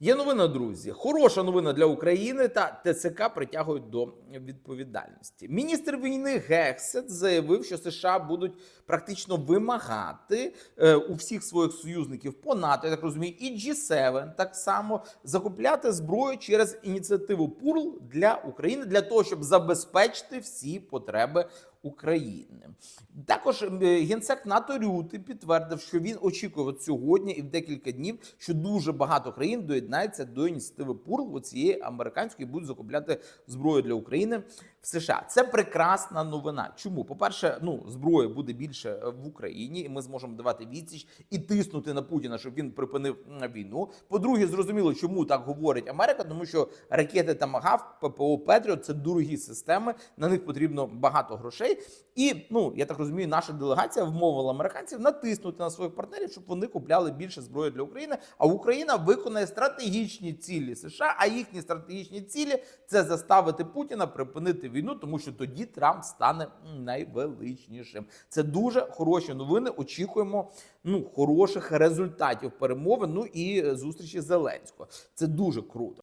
Є новина, друзі. Хороша новина для України та ТЦК притягують до відповідальності. Міністр війни Гексет заявив, що США будуть практично вимагати е, у всіх своїх союзників по НАТО, я так розумію, і G7 так само закупляти зброю через ініціативу ПУРЛ для України для того, щоб забезпечити всі потреби України. Також е, генсек НАТО Рюти підтвердив, що він очікує от сьогодні і в декілька днів, що дуже багато країн доєднається до ініціативи ПУРЛ оцієї американської будуть закупляти зброю для України в США. Це прекрасна новина. Чому? По-перше, ну зброї буде більше е, в Україні, і ми зможемо давати відсіч і тиснути на Путіна, щоб він припинив війну. По-друге, зрозуміло, чому так говорить Америка, тому що ракети Тамагав, ППО Петріот це дорогі системи. На них потрібно багато грошей. І ну я так розумію, наша делегація вмовила американців натиснути на своїх партнерів, щоб вони купляли більше зброї для України. А Україна виконає стратегічні цілі США. А їхні стратегічні цілі це заставити Путіна припинити війну, тому що тоді Трамп стане найвеличнішим. Це дуже хороші новини. Очікуємо ну хороших результатів перемови. Ну і зустрічі Зеленського. Це дуже круто.